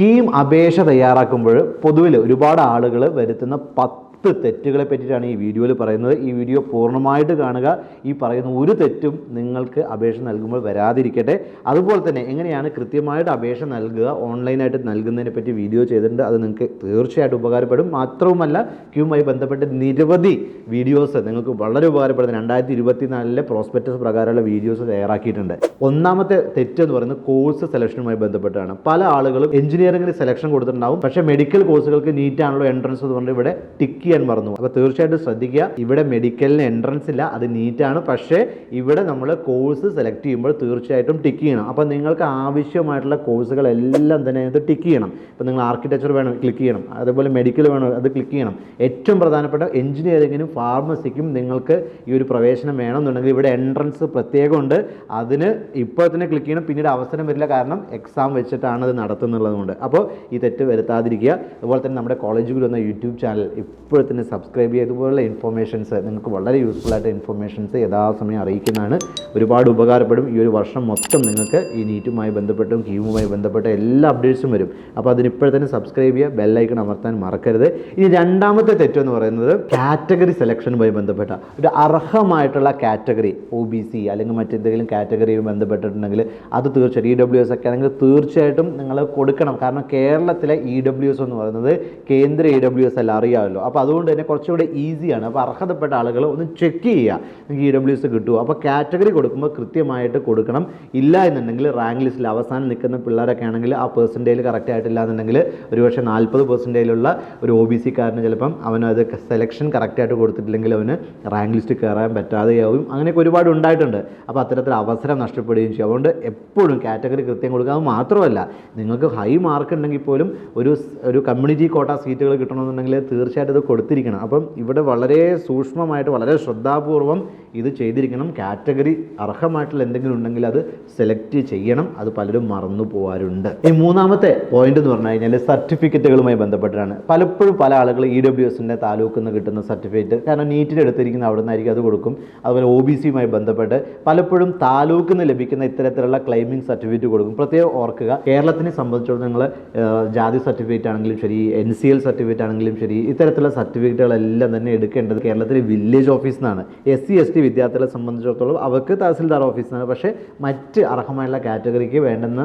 കീം അപേക്ഷ തയ്യാറാക്കുമ്പോൾ പൊതുവിൽ ഒരുപാട് ആളുകൾ വരുത്തുന്ന പത്ത് തെറ്റുകളെ പറ്റിയിട്ടാണ് ഈ വീഡിയോയിൽ പറയുന്നത്. ഈ വീഡിയോ പൂർണമായിട്ട് കാണുക. ഈ പറയുന്ന ഒരു തെറ്റും നിങ്ങൾക്ക് അപേക്ഷ നൽകുമ്പോൾ വരാതിരിക്കട്ടെ. അതുപോലെ തന്നെ എങ്ങനെയാണ് കൃത്യമായിട്ട് അപേക്ഷ നൽകുക? ഓൺലൈനായിട്ട് നൽകുന്നതിനെ പറ്റി വീഡിയോ ചെയ്തിട്ടുണ്ട്. അത് നിങ്ങൾക്ക് തീർച്ചയായിട്ടും ഉപകാരപ്പെടും. മാത്രവുമല്ല ക്യൂമായി ബന്ധപ്പെട്ട് നിരവധി വീഡിയോസ് നിങ്ങൾക്ക് വളരെ ഉപകാരപ്പെടുന്ന രണ്ടായിരത്തി ഇരുപത്തി നാലിലെ പ്രോസ്പെക്ടസ് പ്രകാരമുള്ള വീഡിയോസ് തയ്യാറാക്കിയിട്ടുണ്ട്. ഒന്നാമത്തെ തെറ്റ് എന്ന് പറയുന്നത് കോഴ്സ് സെലക്ഷനുമായി ബന്ധപ്പെട്ടാണ്. പല ആളുകളും എഞ്ചിനീയറിംഗിന് സെലക്ഷൻ കൊടുത്തിട്ടുണ്ടാവും. പക്ഷേ മെഡിക്കൽ കോഴ്സുകൾക്ക് നീറ്റാണല്ലോ എൻട്രൻസ് എന്ന് പറഞ്ഞാൽ ഇവിടെ ടിക്ക് ചെയ്യാൻ മറന്നു. അപ്പോൾ തീർച്ചയായിട്ടും ശ്രദ്ധിക്കുക. ഇവിടെ മെഡിക്കലിന് എൻട്രൻസ് ഇല്ല. അത് നീറ്റാണ് പക്ഷേ ഇവിടെ നമ്മൾ കോഴ്സ് സെലക്ട് ചെയ്യുമ്പോൾ തീർച്ചയായിട്ടും ടിക്ക് ചെയ്യണം. അപ്പോൾ നിങ്ങൾക്ക് ആവശ്യമായിട്ടുള്ള കോഴ്സുകളെല്ലാം തന്നെ അതിനകത്ത് ടിക്ക് ചെയ്യണം. ഇപ്പോൾ നിങ്ങൾ ആർക്കിടെക്ചർ വേണം ക്ലിക്ക് ചെയ്യണം. അതുപോലെ മെഡിക്കൽ വേണം അത് ക്ലിക്ക് ചെയ്യണം. ഏറ്റവും പ്രധാനപ്പെട്ട എഞ്ചിനീയറിങ്ങിനും ഫാർമസിക്കും നിങ്ങൾക്ക് ഈ ഒരു പ്രവേശനം വേണമെന്നുണ്ടെങ്കിൽ ഇവിടെ എൻട്രൻസ് പ്രത്യേകമുണ്ട്. അതിന് ഇപ്പോൾ തന്നെ ക്ലിക്ക് ചെയ്യണം. പിന്നീട് അവസരം വരില്ല കാരണം എക്സാം വെച്ചിട്ടാണ് അത് നടത്തുന്നുള്ളതുകൊണ്ട് അപ്പോൾ ഈ തെറ്റ് വരുത്താതിരിക്കുക. അതുപോലെ തന്നെ നമ്മുടെ കോളേജ് എന്ന യൂട്യൂബ് ചാനൽ ഇപ്പോൾ തന്നെ സബ്സ്ക്രൈബ് ചെയ്യുക ഇതുപോലുള്ള ഇൻഫോർമേഷൻസ് നിങ്ങൾക്ക് വളരെ യൂസ്ഫുൾ ആയിട്ട് ഇൻഫർമേഷൻസ് യഥാസമയം അറിയിക്കുന്നതാണ്. ഒരുപാട് ഉപകാരപ്പെടും. ഈ ഒരു വർഷം മൊത്തം നിങ്ങൾക്ക് ഈ നീറ്റുമായി ബന്ധപ്പെട്ടും കീമുമായി ബന്ധപ്പെട്ട എല്ലാ അപ്ഡേറ്റ്സും വരും. അപ്പോൾ അതിന് ഇപ്പോൾ തന്നെ സബ്സ്ക്രൈബ് ചെയ്യുക ബെല്ലൈക്കൺ അമർത്താൻ മറക്കരുത്. ഇനി രണ്ടാമത്തെ തെറ്റെന്ന് പറയുന്നത് കാറ്റഗറി സെലക്ഷനുമായി ബന്ധപ്പെട്ട ഒരു അർഹമായിട്ടുള്ള കാറ്റഗറി ഒ ബി സി അല്ലെങ്കിൽ മറ്റെന്തെങ്കിലും കാറ്റഗറിയും ബന്ധപ്പെട്ടിട്ടുണ്ടെങ്കിൽ അത് തീർച്ചയായിട്ടും ഇ ഡബ്ല്യു എസ് ഒക്കെ ആണെങ്കിൽ തീർച്ചയായിട്ടും നിങ്ങൾ കൊടുക്കണം. കാരണം കേരളത്തിലെ ഇ ഡബ്ല്യു എസ് എന്ന് പറയുന്നത് കേന്ദ്ര ഇ ഡബ്ല്യു എസ് അല്ല അറിയാമല്ലോ. അപ്പോൾ അതുകൊണ്ട് തന്നെ കുറച്ചുകൂടെ ഈസിയാണ് അപ്പോൾ അർഹതപ്പെട്ട ആളുകൾ ഒന്ന് ചെക്ക് ചെയ്യുക. നിങ്ങൾക്ക് ഇ ഡബ്ല്യു എസ് കിട്ടുമോ അപ്പോൾ കാറ്റഗറി കൊടുക്കുമ്പോൾ കൃത്യമായിട്ട് കൊടുക്കണം. ഇല്ല എന്നുണ്ടെങ്കിൽ റാങ്ക് ലിസ്റ്റിൽ അവസാനം നിൽക്കുന്ന പിള്ളേരൊക്കെ ആണെങ്കിൽ ആ പെർസെന്റേജ് കറക്റ്റ് ആയിട്ടില്ല എന്നുണ്ടെങ്കിൽ ഒരുപക്ഷെ നാൽപ്പത് പെർസെന്റേജിലുള്ള ഒരു ഒ ബി സിക്കാരന് ചിലപ്പം അവനത് അത് സെലക്ഷൻ കറക്റ്റായിട്ട് കൊടുത്തിട്ടില്ലെങ്കിൽ അവന് റാങ്ക് ലിസ്റ്റ് കയറാൻ പറ്റാതെയാവും. അങ്ങനെയൊക്കെ ഒരുപാട് ഉണ്ടായിട്ടുണ്ട്. അപ്പോൾ അത്തരത്തിൽ അവസരം നഷ്ടപ്പെടുകയും ചെയ്യും. അതുകൊണ്ട് എപ്പോഴും കാറ്റഗറി കൃത്യം കൊടുക്കുക. അത് മാത്രമല്ല നിങ്ങൾക്ക് ഹൈ മാർക്ക് ഉണ്ടെങ്കിൽ പോലും ഒരു ഒരു കമ്മ്യൂണിറ്റി കോട്ട സീറ്റുകൾ കിട്ടണമെന്നുണ്ടെങ്കിൽ തീർച്ചയായിട്ടും ഇത് കൊടുത്തിരിക്കണം. അപ്പം ഇവിടെ വളരെ സൂക്ഷ്മമായിട്ട് വളരെ ശ്രദ്ധാപൂർവം ഇത് ചെയ്തിരിക്കണം. കാറ്റഗറി അർഹമായിട്ടുള്ള എന്തെങ്കിലും ഉണ്ടെങ്കിൽ അത് സെലക്ട് ചെയ്യണം. അത് പലരും മറന്നു പോകാറുണ്ട് ഈ മൂന്നാമത്തെ പോയിന്റ് എന്ന് പറഞ്ഞു കഴിഞ്ഞാൽ സർട്ടിഫിക്കറ്റുകളുമായി ബന്ധപ്പെട്ടാണ് പലപ്പോഴും പല ആളുകൾ ഇ ഡബ്ല്യു എസിന്റെ താലൂക്കിൽ നിന്ന് കിട്ടുന്ന സർട്ടിഫിക്കറ്റ് കാരണം നീറ്റിൽ എടുത്തിരിക്കുന്ന അവിടെ നിന്നായിരിക്കും അത് കൊടുക്കും. അതുപോലെ ഒ ബി സിയുമായി ബന്ധപ്പെട്ട് പലപ്പോഴും താലൂക്കിൽ നിന്ന് ലഭിക്കുന്ന ഇത്തരത്തിലുള്ള ക്ലൈമിംഗ് സർട്ടിഫിക്കറ്റ് കൊടുക്കും. പ്രത്യേകം ഓർക്കുക കേരളത്തിനെ സംബന്ധിച്ചിടത്തോളം നിങ്ങൾ ജാതി സർട്ടിഫിക്കറ്റ് ആണെങ്കിലും ശരി എൻ സി എൽ സർട്ടിഫിക്കറ്റ് ആണെങ്കിലും ശരി ഇത്തരത്തിലുള്ള സർട്ടിഫിക്കറ്റുകളെല്ലാം തന്നെ എടുക്കേണ്ടത് കേരളത്തിലെ വില്ലേജ് ഓഫീസിൽ നിന്നാണ് എസ് സി എസ് ടി വിദ്യാർത്ഥികളെ സംബന്ധിച്ചിടത്തോളം അവർക്ക് തഹസിൽദാർ ഓഫീസിൽ നിന്നാണ് പക്ഷേ മറ്റ് അർഹമായുള്ള കാറ്റഗറിക്ക് വേണ്ടുന്ന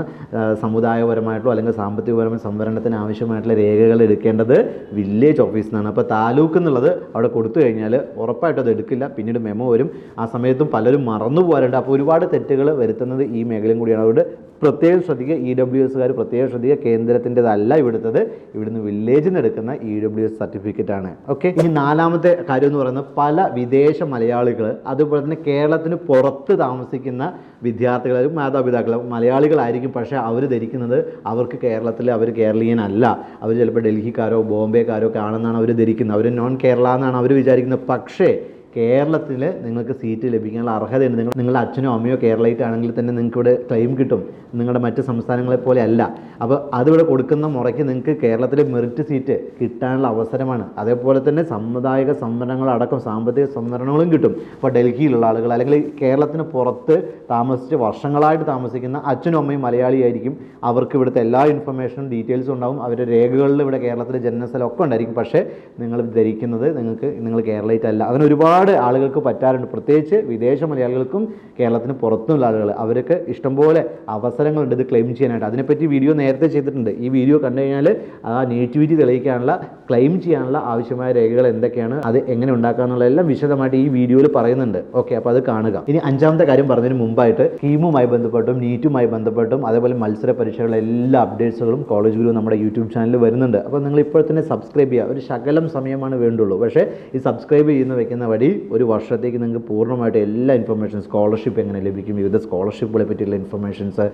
സമുദായപരമായിട്ടോ അല്ലെങ്കിൽ സാമ്പത്തികപരമായ സംവരണത്തിന് ആവശ്യമായിട്ടുള്ള രേഖകൾ എടുക്കേണ്ടത് വില്ലേജ് ഓഫീസിൽ നിന്നാണ് അപ്പോൾ താലൂക്ക് എന്നുള്ളത് അവിടെ കൊടുത്തു കഴിഞ്ഞാൽ ഉറപ്പായിട്ടും അത് എടുക്കില്ല. പിന്നീട് മെമോ വരും. ആ സമയത്തും പലരും മറന്നു പോകാറുണ്ട് അപ്പോൾ ഒരുപാട് തെറ്റുകൾ വരുത്തുന്നത് ഈ മേഖലയും കൂടിയാണ്. അതുകൊണ്ട് പ്രത്യേകം ശ്രദ്ധിക്കുക. ഇ ഡബ്ല്യു എസ്സുകാർ പ്രത്യേകം ശ്രദ്ധിക്കുക. കേന്ദ്രത്തിന്റെതല്ല ഇവിടുത്തത്. ഇവിടുന്ന് വില്ലേജിൽ നിന്ന് എടുക്കുന്ന ഇ ഡബ്ല്യു എസ് സർട്ടിഫിക്കറ്റ് ആണ് ഓക്കെ ഇനി നാലാമത്തെ കാര്യം എന്ന് പറയുന്നത് പല വിദേശ മലയാളികൾ അതുപോലെ തന്നെ കേരളത്തിന് പുറത്ത് താമസിക്കുന്ന വിദ്യാർത്ഥികളും മാതാപിതാക്കളും മലയാളികളായിരിക്കും. പക്ഷേ അവർ ധരിക്കുന്നത് അവർക്ക് കേരളത്തിൽ അവർ കേരളീയനല്ല. അവർ ചിലപ്പോൾ ഡൽഹിക്കാരോ ബോംബെക്കാരോ ഒക്കെ ആണെന്നാണ് അവർ ധരിക്കുന്നത്. അവർ നോൺ കേരള എന്നാണ് അവർ വിചാരിക്കുന്നത്. പക്ഷേ കേരളത്തിൽ നിങ്ങൾക്ക് സീറ്റ് ലഭിക്കാനുള്ള അർഹതയുണ്ട്. നിങ്ങൾ നിങ്ങളുടെ അച്ഛനോ അമ്മയോ കേരളൈറ്റ് ആണെങ്കിൽ തന്നെ നിങ്ങൾക്ക് ഇവിടെ ക്ലെയിം കിട്ടും. നിങ്ങളുടെ മറ്റ് സംസ്ഥാനങ്ങളെ പോലെ അല്ല. അപ്പോൾ അതിവിടെ കൊടുക്കുന്ന മുറയ്ക്ക് നിങ്ങൾക്ക് കേരളത്തിൽ മെറിറ്റ് സീറ്റ് കിട്ടാനുള്ള അവസരമാണ്. അതേപോലെ തന്നെ സമുദായിക സംവരണങ്ങളടക്കം സാമ്പത്തിക സംവരണങ്ങളും കിട്ടും. അപ്പോൾ ഡൽഹിയിലുള്ള ആളുകൾ അല്ലെങ്കിൽ കേരളത്തിന് പുറത്ത് താമസിച്ച് വർഷങ്ങളായിട്ട് താമസിക്കുന്ന അച്ഛനും അമ്മയും മലയാളിയായിരിക്കും അവർക്ക് ഇവിടുത്തെ എല്ലാ ഇൻഫർമേഷനും ഡീറ്റെയിൽസും ഉണ്ടാവും. അവരുടെ രേഖകളിൽ ഇവിടെ കേരളത്തിലെ ജനനസ്ഥലം ഒക്കെ ഉണ്ടായിരിക്കും. പക്ഷേ നിങ്ങൾ ധരിക്കുന്നത് നിങ്ങൾക്ക് നിങ്ങൾ കേരളൈറ്റ് അല്ല. അതിന് ഒരുപാട് ആളുകൾക്ക് പറ്റാറുണ്ട്. പ്രത്യേകിച്ച് വിദേശ മലയാളികൾക്കും കേരളത്തിന് പുറത്തുള്ള ആളുകൾ. അവർക്ക് ഇഷ്ടംപോലെ അവസരങ്ങളുണ്ട് ഇത് ക്ലെയിം ചെയ്യാനായിട്ട്. അതിനെപ്പറ്റി വീഡിയോ നേരത്തെ ചെയ്തിട്ടുണ്ട്. ഈ വീഡിയോ കണ്ടു കഴിഞ്ഞാൽ ആ നേറ്റിവിറ്റി തെളിയിക്കാനുള്ള ക്ലെയിം ചെയ്യാനുള്ള ആവശ്യമായ രേഖകൾ എന്തൊക്കെയാണ് അത് എങ്ങനെ ഉണ്ടാക്കാന്നുള്ള എല്ലാം വിശദമായിട്ട് ഈ വീഡിയോയിൽ പറയുന്നുണ്ട്. ഓക്കെ അപ്പോൾ അത് കാണുക. ഇനി അഞ്ചാമത്തെ കാര്യം പറഞ്ഞതിന് മുമ്പായിട്ട് സ്കീമുമായി ബന്ധപ്പെട്ടും നീറ്റുമായി ബന്ധപ്പെട്ടും അതേപോലെ മത്സര പരീക്ഷകളുടെ എല്ലാ അപ്ഡേറ്റ്സുകളും കോളേജ് ഗുരു നമ്മുടെ യൂട്യൂബ് ചാനലിൽ വരുന്നുണ്ട്. അപ്പോൾ നിങ്ങൾ ഇപ്പോൾ തന്നെ സബ്സ്ക്രൈബ് ചെയ്യുക. ഒരു ശകലം സമയമാണ് വേണ്ടുള്ളൂ. പക്ഷേ ഈ സബ്സ്ക്രൈബ് ചെയ്യുന്ന വെക്കുന്ന വഴി ഒരു വർഷത്തേക്ക് നിങ്ങൾക്ക് പൂർണമായിട്ട് എല്ലാ ഇൻഫർമേഷൻ സ്കോളർഷിപ്പ് എങ്ങനെ ലഭിക്കും വിവിധ സ്കോളർഷിപ്പുകളെ പറ്റിയുള്ള ഇൻഫർമേഷൻസ്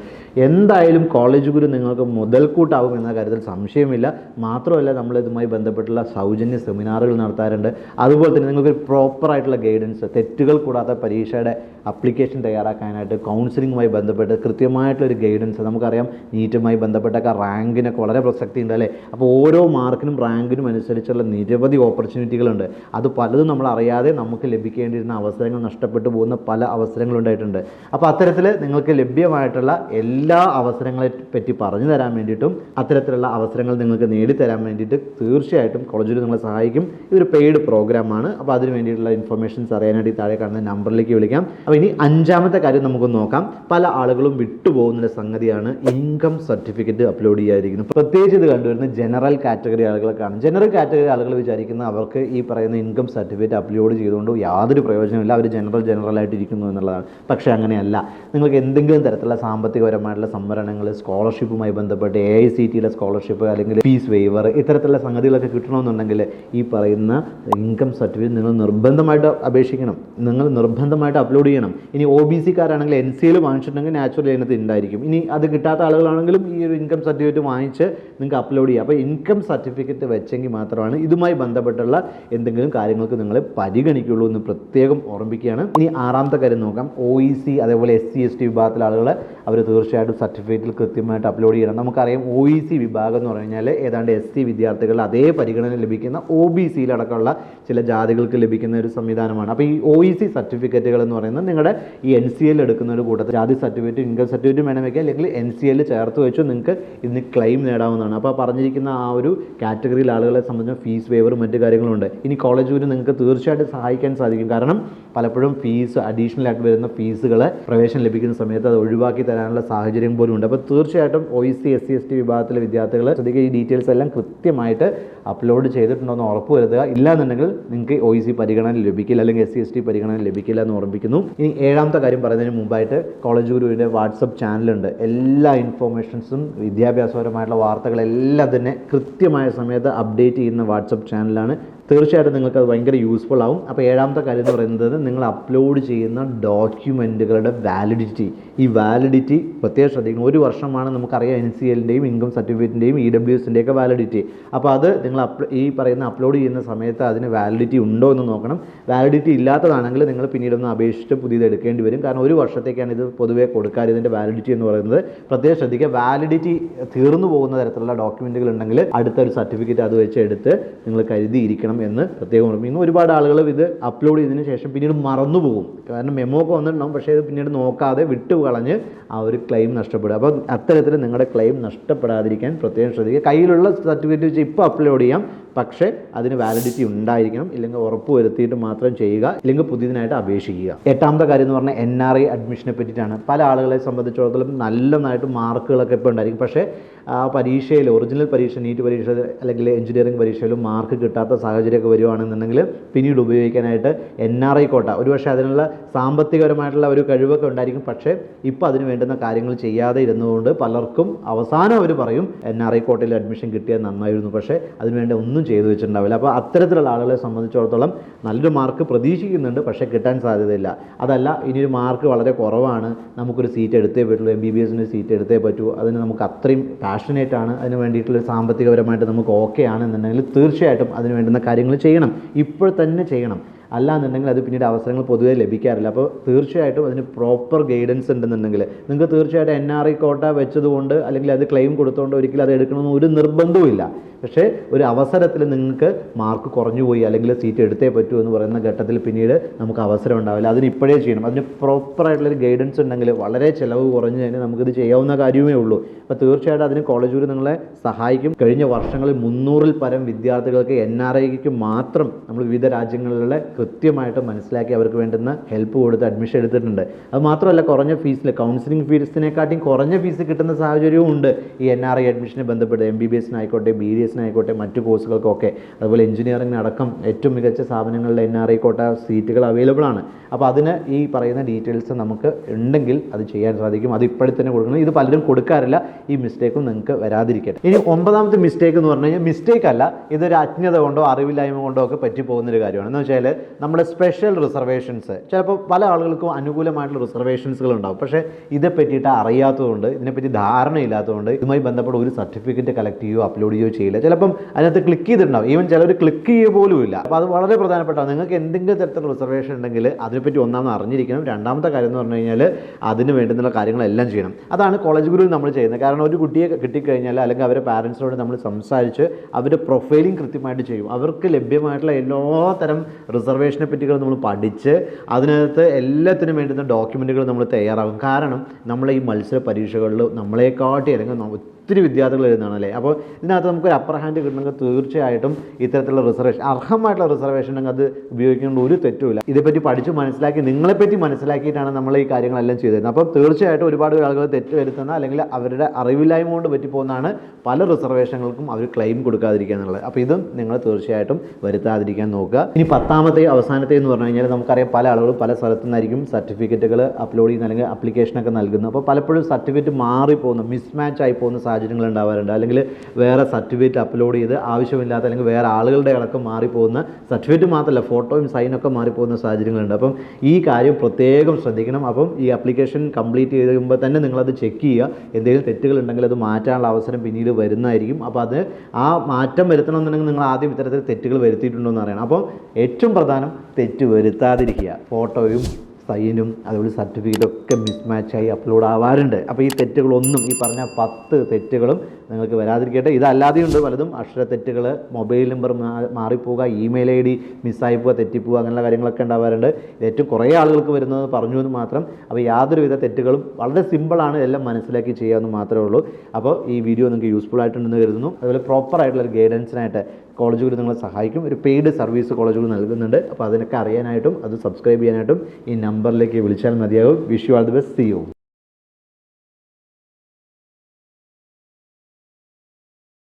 എന്തായാലും കോളേജ് ഗുരു നിങ്ങൾക്ക് മുതൽക്കൂട്ടാവും എന്ന കാര്യത്തിൽ സംശയമില്ല. മാത്രമല്ല നമ്മൾ ഇതുമായി ബന്ധപ്പെട്ടുള്ള സൗജന്യ സെമിനാറുകൾ നടത്താറുണ്ട്. അതുപോലെ തന്നെ നിങ്ങൾക്ക് പ്രോപ്പറായിട്ടുള്ള ഗൈഡൻസ് തെറ്റുകൾ കൂടാത്ത പരീക്ഷയുടെ അപ്ലിക്കേഷൻ തയ്യാറാക്കാനായിട്ട് കൗൺസിലിങ്ങുമായി ബന്ധപ്പെട്ട് കൃത്യമായിട്ടുള്ളൊരു ഗൈഡൻസ് നമുക്കറിയാം നീറ്റുമായി ബന്ധപ്പെട്ടൊക്കെ റാങ്കിനൊക്കെ വളരെ പ്രസക്തി ഉണ്ട് അല്ലേ? അപ്പോൾ ഓരോ മാർക്കിനും റാങ്കിനും അനുസരിച്ചുള്ള നിരവധി ഓപ്പർച്യൂണിറ്റികളുണ്ട് അത് പലതും നമ്മൾ അറിയാതെ നമുക്ക് ലഭിക്കേണ്ടിയിരുന്ന അവസരങ്ങൾ നഷ്ടപ്പെട്ടു പോകുന്ന പല അവസരങ്ങളുണ്ടായിട്ടുണ്ട് അപ്പോൾ അത്തരത്തിൽ നിങ്ങൾക്ക് ലഭ്യമായിട്ടുള്ള എല്ലാ അവസരങ്ങളെ പറ്റി പറഞ്ഞു തരാൻ വേണ്ടിയിട്ടും അത്തരത്തിലുള്ള അവസരങ്ങൾ നിങ്ങൾക്ക് നേടിത്തരാൻ വേണ്ടിയിട്ട് തീർച്ചയായിട്ടും കോളേജിൽ നിങ്ങളെ സഹായിക്കും. ഇതൊരു പെയ്ഡ് പ്രോഗ്രാമാണ് അപ്പോൾ അതിന് വേണ്ടിയിട്ടുള്ള ഇൻഫർമേഷൻസ് അറിയാനായിട്ട് താഴെ കാണുന്ന നമ്പറിലേക്ക് വിളിക്കാം. അപ്പോൾ ഇനി അഞ്ചാമത്തെ കാര്യം നമുക്ക് നോക്കാം. പല ആളുകളും വിട്ടുപോകുന്ന സംഗതിയാണ് ഇൻകം സർട്ടിഫിക്കറ്റ് അപ്ലോഡ് ചെയ്യാതിരിക്കുന്നത്. പ്രത്യേകിച്ച് ഇത് കണ്ടുവരുന്ന ജനറൽ കാറ്റഗറി ആളുകളൊക്കെയാണ് ജനറൽ കാറ്റഗറി ആളുകൾ വിചാരിക്കുന്ന അവർക്ക് ഈ പറയുന്ന ഇൻകം സർട്ടിഫിക്കറ്റ് അപ്ലോഡ് ചെയ്തുകൊണ്ട് യാതൊരു പ്രയോജനമില്ല അവർ ജനറൽ ജനറൽ ആയിട്ടിരിക്കുന്നു എന്നുള്ളതാണ്. പക്ഷേ അങ്ങനെയല്ല. നിങ്ങൾക്ക് എന്തെങ്കിലും തരത്തിലുള്ള സാമ്പത്തികപരമായിട്ടുള്ള സംവരണങ്ങൾ സ്കോളർഷിപ്പുമായി ബന്ധപ്പെട്ട് എ ഐ സി ടിയിലെ സ്കോളർഷിപ്പ് അല്ലെങ്കിൽ ഫീസ് വെയ്വർ ഇത്തരത്തിലുള്ള സംഗതികളൊക്കെ കിട്ടണമെന്നുണ്ടെങ്കിൽ ഈ പറയുന്ന ഇൻകം സർട്ടിഫിക്കറ്റ് നിങ്ങൾ നിർബന്ധമായിട്ട് അപേക്ഷിക്കണം. നിങ്ങൾ നിർബന്ധമായിട്ട് അപ്ലോഡ് ചെയ്യണം. ഇനി ഒ ബി സിക്കാരാണെങ്കിൽ എൻ സി എൽ വാങ്ങിച്ചിട്ടുണ്ടെങ്കിൽ നാച്ചുറൽ അതിനകത്ത് ഉണ്ടായിരിക്കും. ഇനി അത് കിട്ടാത്ത ആളുകളാണെങ്കിലും ഈ ഒരു ഇൻകം സർട്ടിഫിക്കറ്റ് വാങ്ങിച്ച് നിങ്ങൾക്ക് അപ്ലോഡ് ചെയ്യാം. അപ്പോൾ ഇൻകം സർട്ടിഫിക്കറ്റ് വെച്ചെങ്കിൽ മാത്രമാണ് ഇതുമായി ബന്ധപ്പെട്ടുള്ള എന്തെങ്കിലും കാര്യങ്ങൾക്ക് നിങ്ങൾ പരിഗണിക്കുള്ളൂ എന്ന് പ്രത്യേകം ഓർമ്മിക്കുകയാണ് ഇനി ആറാമത്തെ കാര്യം നോക്കാം. ഒ ഇ സി അതേപോലെ എസ് സി എസ് ടി വിഭാഗത്തിലെ ആളുകൾ അവർ തീർച്ചയായിട്ടും സർട്ടിഫിക്കറ്റിൽ കൃത്യമായിട്ട് അപ്ലോഡ് ചെയ്യണം. നമുക്കറിയാം ഒ ഇ സി വിഭാഗം എന്ന് പറഞ്ഞു കഴിഞ്ഞാൽ ഏതാണ്ട് എസ് സി വിദ്യാർത്ഥികളുടെ അതേ പരിഗണന ലഭിക്കുന്ന ഒ ബി സിയിലടക്കമുള്ള ചില ജാതികൾക്ക് ലഭിക്കുന്ന ഒരു സംവിധാനമാണ്. അപ്പോൾ ഈ ഒ ഇ സി സർട്ടിഫിക്കറ്റുകൾ എന്ന് പറയുന്നത് നിങ്ങളുടെ ഈ എൻ സി എൽ എടുക്കുന്ന ഒരു കൂട്ടത്തിൽ ജാതി സർട്ടിഫിക്കറ്റ് ഇൻകം സർട്ടിഫിക്കറ്റ് വേണം വയ്ക്കുക അല്ലെങ്കിൽ എൻ സി എൽ ചേർത്ത് വെച്ച് നിങ്ങൾക്ക് ഇതിന് ക്ലെയിം നേടാവുന്നതാണ്. അപ്പോൾ പറഞ്ഞിരിക്കുന്ന ആ ഒരു കാറ്റഗറിയിൽ ആളുകളെ സംബന്ധിച്ച് ഫീസ് വേവറും മറ്റു കാര്യങ്ങളുണ്ട് ഇനി കോളേജ് വരെ നിങ്ങൾക്ക് തീർച്ചയായിട്ടും സഹായിക്കാൻ സാധിക്കും. കാരണം പലപ്പോഴും ഫീസ് അഡീഷണൽ ആയിട്ട് വരുന്ന ഫീസുകൾ പ്രവേശനം ലഭിക്കുന്ന സമയത്ത് അത് ഒഴിവാക്കി തരാനുള്ള സാഹചര്യം പോലും ഉണ്ട്. അപ്പോൾ തീർച്ചയായിട്ടും O C S C S T വിഭാഗത്തിലെ വിദ്യാർത്ഥികൾ ശ്രദ്ധിക്കുക. ഈ ഡീറ്റെയിൽസ് എല്ലാം കൃത്യമായിട്ട് അപ്ലോഡ് ചെയ്തിട്ടുണ്ടോയെന്ന് ഉറപ്പ് വരുത്തുക. ഇല്ലാന്നുണ്ടെങ്കിൽ നിങ്ങൾക്ക് ഒ സി പരിഗണന ലഭിക്കില്ല അല്ലെങ്കിൽ എസ് സി എസ് ടി പരിഗണന ലഭിക്കില്ല എന്ന് ഓർമ്മിക്കുന്നു ഇനി ഏഴാമത്തെ കാര്യം പറയുന്നതിന് മുമ്പായിട്ട് കോളേജ് ഗുരുവിന്റെ വാട്സപ്പ് ചാനലുണ്ട് എല്ലാ ഇൻഫോർമേഷൻസും വിദ്യാഭ്യാസപരമായിട്ടുള്ള വാർത്തകളെല്ലാം തന്നെ കൃത്യമായ സമയത്ത് അപ്ഡേറ്റ് ചെയ്യുന്ന വാട്സപ്പ് ചാനലാണ് തീർച്ചയായിട്ടും നിങ്ങൾക്ക് അത് ഭയങ്കര യൂസ്ഫുൾ ആവും. അപ്പോൾ ഏഴാമത്തെ കാര്യം എന്ന് പറയുന്നത് നിങ്ങൾ അപ്ലോഡ് ചെയ്യുന്ന ഡോക്യുമെന്റുകളുടെ വാലിഡിറ്റി ഈ വാലിഡിറ്റി പ്രത്യേകം ശ്രദ്ധിക്കണം. ഒരു വർഷമാണ് നമുക്കറിയാം എൻ സി എല്ലിന്റെയും ഇൻകം സർട്ടിഫിക്കറ്റിന്റെയും ഇ ഡബ്ല്യു എസിന്റെയൊക്കെ വാലിഡിറ്റി അപ്പോൾ അത് നിങ്ങൾ ഈ പറയുന്ന അപ്ലോഡ് ചെയ്യുന്ന സമയത്ത് അതിന് വാലിഡിറ്റി ഉണ്ടോ എന്ന് നോക്കണം. വാലിഡിറ്റി ഇല്ലാത്തതാണെങ്കിൽ നിങ്ങൾ പിന്നീടൊന്ന് അപേക്ഷിച്ച് പുതിയത് എടുക്കേണ്ടി വരും. കാരണം ഒരു വർഷത്തേക്കാണ് ഇത് പൊതുവേ കൊടുക്കാറ്. ഇതിന്റെ വാലിഡിറ്റി എന്ന് പറയുന്നത് പ്രത്യേകം ശ്രദ്ധിക്കുക. വാലിഡിറ്റി തീർന്നു പോകുന്ന തരത്തിലുള്ള ഡോക്യുമെന്റുകൾ ഉണ്ടെങ്കിൽ അടുത്തൊരു സർട്ടിഫിക്കറ്റ് അത് വെച്ച് എടുത്ത് നിങ്ങൾ കരുതിയിരിക്കണം എന്ന് പ്രത്യേകം ഓർമ്മ ഇന്ന് ഒരുപാട് ആളുകൾ ഇത് അപ്ലോഡ് ചെയ്തതിന് ശേഷം പിന്നീട് മറന്നു പോകും കാരണം മെമ്മോ ഒക്കെ വന്നിട്ടുണ്ടാവും. പക്ഷേ ഇത് പിന്നീട് നോക്കാതെ വിട്ടു കളഞ്ഞ് ആ ഒരു ക്ലെയിം നഷ്ടപ്പെടും അപ്പോൾ അത്തരത്തിൽ നിങ്ങളുടെ ക്ലെയിം നഷ്ടപ്പെടാതിരിക്കാൻ പ്രത്യേകം ശ്രദ്ധിക്കുക. കയ്യിലുള്ള സർട്ടിഫിക്കറ്റ് വെച്ച് ഇപ്പോൾ അപ്ലോഡ് ചെയ്യാം. പക്ഷേ അതിന് വാലിഡിറ്റി ഉണ്ടായിരിക്കണം. ഇല്ലെങ്കിൽ ഉറപ്പ് വരുത്തിയിട്ട് മാത്രം ചെയ്യുക. ഇല്ലെങ്കിൽ പുതിയതിനായിട്ട് അപേക്ഷിക്കുക. എട്ടാമത്തെ കാര്യം എന്ന് പറഞ്ഞാൽ എൻ ആർ ഐ അഡ്മിഷനെ പറ്റിയിട്ടാണ്. പല ആളുകളെ സംബന്ധിച്ചിടത്തോളം നല്ലതായിട്ട് മാർക്കുകളൊക്കെ ഇപ്പോൾ ഉണ്ടായിരിക്കും. പക്ഷേ ആ പരീക്ഷയിൽ ഒറിജിനൽ പരീക്ഷ നീറ്റ് പരീക്ഷ അല്ലെങ്കിൽ എഞ്ചിനീയറിംഗ് പരീക്ഷയിലും മാർക്ക് കിട്ടാത്ത സാഹചര്യമൊക്കെ വരുവാണെന്നുണ്ടെങ്കിൽ പിന്നീട് ഉപയോഗിക്കാനായിട്ട് എൻ ആർ ഐ കോട്ട. ഒരുപക്ഷെ അതിനുള്ള സാമ്പത്തികപരമായിട്ടുള്ള ഒരു കഴിവൊക്കെ ഉണ്ടായിരിക്കും. പക്ഷേ ഇപ്പോൾ അതിന് വേണ്ടുന്ന കാര്യങ്ങൾ ചെയ്യാതെ ഇരുന്നതുകൊണ്ട് പലർക്കും അവസാനം അവർ പറയും എൻ ആർ ഐ കോട്ടയിൽ അഡ്മിഷൻ കിട്ടിയാൽ നന്നായിരുന്നു. പക്ഷേ അതിനുവേണ്ടി ഒന്നും ചെയ്തു വെച്ചിട്ടുണ്ടാവില്ല. അപ്പോൾ അത്തരത്തിലുള്ള ആളുകളെ സംബന്ധിച്ചിടത്തോളം നല്ലൊരു മാർക്ക് പ്രതീക്ഷിക്കുന്നുണ്ട്. പക്ഷേ കിട്ടാൻ സാധ്യതയില്ല. അതല്ല ഇനിയൊരു മാർക്ക് വളരെ കുറവാണ്. നമുക്കൊരു സീറ്റ് എടുത്തേ പറ്റുള്ളൂ എം ബി ബി എസിന് സീറ്റ് എടുത്തേ പറ്റൂ. അതിന് നമുക്ക് അത്രയും പാഷനേറ്റ് ആണ്. അതിന് വേണ്ടിയിട്ടുള്ള സാമ്പത്തികപരമായിട്ട് നമുക്ക് ഓക്കെ ആണെന്നുണ്ടെങ്കിൽ തീർച്ചയായിട്ടും അതിന് വേണ്ടുന്ന കാര്യങ്ങൾ ചെയ്യണം. ഇപ്പോൾ തന്നെ ചെയ്യണം. അല്ലാന്നുണ്ടെങ്കിൽ അത് പിന്നീട് അവസരങ്ങൾ പൊതുവേ ലഭിക്കാറില്ല. അപ്പോൾ തീർച്ചയായിട്ടും അതിന് പ്രോപ്പർ ഗൈഡൻസ് ഉണ്ടെന്നുണ്ടെങ്കിൽ നിങ്ങൾക്ക് തീർച്ചയായിട്ടും എൻ ആർ ഐ കോട്ട വെച്ചതുകൊണ്ട് അല്ലെങ്കിൽ അത് ക്ലെയിം കൊടുത്തുകൊണ്ട് ഒരിക്കലും അത് എടുക്കണമെന്ന് ഒരു നിർബന്ധവുമില്ല. പക്ഷേ ഒരു അവസരത്തിൽ നിങ്ങൾക്ക് മാർക്ക് കുറഞ്ഞു പോയി അല്ലെങ്കിൽ സീറ്റ് എടുത്തേ പറ്റൂ എന്ന് പറയുന്ന ഘട്ടത്തിൽ പിന്നീട് നമുക്ക് അവസരം ഉണ്ടാവില്ല. അതിന് ഇപ്പോഴേ ചെയ്യണം. അതിന് പ്രോപ്പറായിട്ടുള്ളൊരു ഗൈഡൻസ് ഉണ്ടെങ്കിൽ വളരെ ചിലവ് കുറഞ്ഞ് തന്നെ നമുക്കിത് ചെയ്യാവുന്ന കാര്യമേ ഉള്ളൂ. അപ്പോൾ തീർച്ചയായിട്ടും അതിന് കോളേജ് ഒരു നിങ്ങളെ സഹായിക്കും. കഴിഞ്ഞ വർഷങ്ങളിൽ മുന്നൂറിൽ പരം വിദ്യാർത്ഥികൾക്ക് എൻ ആർ ഐക്ക് മാത്രം നമ്മൾ വിവിധ രാജ്യങ്ങളിലെ കൃത്യമായിട്ട് മനസ്സിലാക്കി അവർക്ക് വേണ്ടുന്ന ഹെൽപ്പ് കൊടുത്ത് അഡ്മിഷൻ എടുത്തിട്ടുണ്ട്. അത് മാത്രമല്ല കുറഞ്ഞ ഫീസിൽ കൗൺസിലിംഗ് ഫീസിനെക്കാട്ടിയും കുറഞ്ഞ ഫീസ് കിട്ടുന്ന സാഹചര്യവും ഉണ്ട്. ഈ എൻ ആർ ഐ അഡ്മിഷനെ ബന്ധപ്പെട്ട് എം ബി ബി എസിനായിക്കോട്ടെ ബി ഡി എസിനായിക്കോട്ടെ മറ്റു കോഴ്സുകൾക്കൊക്കെ. അതുപോലെ എഞ്ചിനീയറിംഗിന് അടക്കം ഏറ്റവും മികച്ച സ്ഥാപനങ്ങളിലെ എൻ ആർ ഐ കോട്ട സീറ്റുകൾ അവൈലബിൾ ആണ്. അപ്പോൾ അതിന് ഈ പറയുന്ന ഡീറ്റെയിൽസ് നമുക്ക് ഉണ്ടെങ്കിൽ അത് ചെയ്യാൻ സാധിക്കും. അത് ഇപ്പോഴും തന്നെ കൊടുക്കണം. ഇത് പലരും കൊടുക്കാറില്ല. ഈ മിസ്റ്റേക്കും നിങ്ങൾക്ക് വരാതിരിക്കട്ടെ. ഇനി ഒമ്പതാമത്തെ മിസ്റ്റേക്ക് എന്ന് പറഞ്ഞു കഴിഞ്ഞാൽ മിസ്റ്റേക്ക് അല്ല ഇതൊരു അജ്ഞത കൊണ്ടോ അറിവില്ലായ്മ കൊണ്ടോ ഒക്കെ പറ്റിപ്പോകുന്ന ഒരു കാര്യമാണ്. എന്ന് വെച്ചാൽ നമ്മുടെ സ്പെഷ്യൽ റിസർവേഷൻസ് ചിലപ്പോൾ പല ആളുകൾക്കും അനുകൂലമായിട്ടുള്ള റിസർവേഷൻസുകൾ ഉണ്ടാവും. പക്ഷേ ഇതേ പറ്റിയിട്ട് അറിയാത്തതുകൊണ്ട് ഇതിനെപ്പറ്റി ധാരണയില്ലാത്തതുകൊണ്ട് ഇതുമായി ബന്ധപ്പെട്ട ഒരു സർട്ടിഫിക്കറ്റ് കളക്ട് ചെയ്യുകയോ അപ്ലോഡ് ചെയ്യുകയോ ചെയ്യില്ല ചിലപ്പം അതിനകത്ത് ക്ലിക്ക് ചെയ്തിട്ടുണ്ടാവും. ഈവൻ ചിലർ ക്ലിക്ക് ചെയ്യുക പോലും ഇല്ല. അപ്പോൾ അത് വളരെ പ്രധാനപ്പെട്ടതാണ്. നിങ്ങൾക്ക് എന്തെങ്കിലും തരത്തിലുള്ള റിസർവേഷൻ ഉണ്ടെങ്കിൽ അതിനെപ്പറ്റി ഒന്നാമത് അറിഞ്ഞിരിക്കണം. രണ്ടാമത്തെ കാര്യം എന്ന് പറഞ്ഞു കഴിഞ്ഞാൽ അതിന് വേണ്ടുന്ന കാര്യങ്ങളെല്ലാം ചെയ്യണം. അതാണ് കോളേജ് ഗുരുവിൽ നമ്മൾ ചെയ്യുന്നത്. കാരണം ഒരു കുട്ടിയെ കിട്ടിക്കഴിഞ്ഞാൽ അല്ലെങ്കിൽ അവരെ പാരൻസിനോട് നമ്മൾ സംസാരിച്ച് അവരുടെ പ്രൊഫൈലിംഗ് കൃത്യമായിട്ട് ചെയ്യും. അവർക്ക് ലഭ്യമായിട്ടുള്ള എല്ലാ തരം റിസർവേഷനെ പറ്റികൾ നമ്മൾ പഠിച്ച് അതിനകത്ത് എല്ലാത്തിനും വേണ്ടുന്ന ഡോക്യുമെന്റുകൾ നമ്മൾ തയ്യാറാകും കാരണം നമ്മൾ ഈ മത്സര പരീക്ഷകളിൽ നമ്മളെക്കാട്ടി അല്ലെങ്കിൽ ഒത്തിരി വിദ്യാർത്ഥികൾ എഴുതുന്നതാണ് അല്ലേ? അപ്പോൾ ഇതിനകത്ത് നമുക്കൊരു അപ്പർ ഹാൻഡ് കിട്ടണമെങ്കിൽ തീർച്ചയായിട്ടും ഇത്തരത്തിലുള്ള റിസർവേഷൻ അർഹമായിട്ടുള്ള റിസർവേഷൻ ഉണ്ടെങ്കിൽ അത് ഉപയോഗിക്കേണ്ട ഒരു തെറ്റുമില്ല. ഇതേപ്പറ്റി പഠിച്ച് മനസ്സിലാക്കി നിങ്ങളെപ്പറ്റി മനസ്സിലാക്കിയിട്ടാണ് നമ്മൾ ഈ കാര്യങ്ങളെല്ലാം ചെയ്തിരുന്നത് അപ്പോൾ തീർച്ചയായിട്ടും ഒരുപാട് ആളുകൾ തെറ്റ് വരുത്തുന്ന അല്ലെങ്കിൽ അവരുടെ അറിവില്ലായ്മ കൊണ്ട് പറ്റിപ്പോകുന്നതാണ് പല റിസർവേഷനുകൾക്കും അവർ ക്ലെയിം കൊടുക്കാതിരിക്കുക എന്നുള്ളത്. അപ്പോൾ ഇതും നിങ്ങൾ തീർച്ചയായിട്ടും വരുത്താതിരിക്കാൻ നോക്കുക. ഇനി പത്താമത്തെ അവസാനത്തെ എന്ന് പറഞ്ഞു കഴിഞ്ഞാൽ നമുക്കറിയാം പല ആളുകളും പല സ്ഥലത്തു നിന്നായിരിക്കും സർട്ടിഫിക്കറ്റുകൾ അപ്ലോഡ് ചെയ്യുന്ന അല്ലെങ്കിൽ അപ്ലിക്കേഷനൊക്കെ നൽകുന്നത്. അപ്പോൾ പലപ്പോഴും സർട്ടിഫിക്കറ്റ് മാറിപ്പോകുന്ന മിസ്മാച്ച് ആയി പോകുന്ന സാഹചര്യങ്ങൾ ഉണ്ടാവാറുണ്ട്. അല്ലെങ്കിൽ വേറെ സർട്ടിഫിക്കറ്റ് അപ്ലോഡ് ചെയ്ത് ആവശ്യമില്ലാത്ത അല്ലെങ്കിൽ വേറെ ആളുകളുടെ അടക്കം മാറിപ്പോകുന്ന സർട്ടിഫിക്കറ്റ് മാത്രമല്ല ഫോട്ടോയും സൈനൊക്കെ മാറിപ്പോകുന്ന സാഹചര്യങ്ങളുണ്ട്. അപ്പം ഈ കാര്യം പ്രത്യേകം ശ്രദ്ധിക്കണം. അപ്പം ഈ അപ്ലിക്കേഷൻ കംപ്ലീറ്റ് ചെയ്ത് കഴിയുമ്പോൾ തന്നെ നിങ്ങളത് ചെക്ക് ചെയ്യുക. എന്തെങ്കിലും തെറ്റുകൾ ഉണ്ടെങ്കിൽ അത് മാറ്റാനുള്ള അവസരം പിന്നീട് വരുന്നതായിരിക്കും. അപ്പോൾ അത് ആ മാറ്റം വരുത്തണമെന്നുണ്ടെങ്കിൽ നിങ്ങൾ ആദ്യം ഇത്തരത്തിൽ തെറ്റുകൾ വരുത്തിയിട്ടുണ്ടോ എന്ന് അറിയണം. അപ്പോൾ ഏറ്റവും പ്രധാനം തെറ്റ് വരുത്താതിരിക്കുക. ഫോട്ടോയും സൈനും അതുപോലെ സർട്ടിഫിക്കറ്റ് ഒക്കെ മിസ്മാച്ചായി അപ്ലോഡ് ആവാറുണ്ട്. അപ്പോൾ ഈ തെറ്റുകളൊന്നും ഈ പറഞ്ഞ പത്ത് തെറ്റുകളും നിങ്ങൾക്ക് വരാതിരിക്കട്ടെ. ഇതല്ലാതെയും ഉണ്ട്. പലതും അക്ഷര തെറ്റുകൾ മൊബൈൽ നമ്പർ മാറിപ്പോവുക ഇമെയിൽ ഐ ഡി മിസ്സായി പോവുക തെറ്റിപ്പോവുക അങ്ങനെയുള്ള കാര്യങ്ങളൊക്കെ ഉണ്ടാവാറുണ്ട്. ഏറ്റവും കുറേ ആളുകൾക്ക് വരുന്നത് പറഞ്ഞു എന്ന് മാത്രം. അപ്പോൾ യാതൊരുവിധ തെറ്റുകളും വളരെ സിമ്പിളാണ് എല്ലാം മനസ്സിലാക്കി ചെയ്യാമെന്ന് മാത്രമേ ഉള്ളൂ. അപ്പോൾ ഈ വീഡിയോ നിങ്ങൾക്ക് യൂസ്ഫുൾ ആയിട്ടുണ്ടെന്ന് കരുതുന്നു. അതുപോലെ പ്രോപ്പർ ആയിട്ടുള്ള ഒരു ഗൈഡൻസിനായിട്ട് കോളേജുകൾ നിങ്ങളെ സഹായിക്കും. ഒരു പെയ്ഡ് സർവീസ് കോളേജുകൾ നൽകുന്നുണ്ട്. അപ്പോൾ അതിനൊക്കെ അറിയാനായിട്ടും അത് സബ്സ്ക്രൈബ് ചെയ്യാനായിട്ടും ഈ നമ്പറിലേക്ക് വിളിച്ചാൽ മതിയാകും. Wish you all the best see you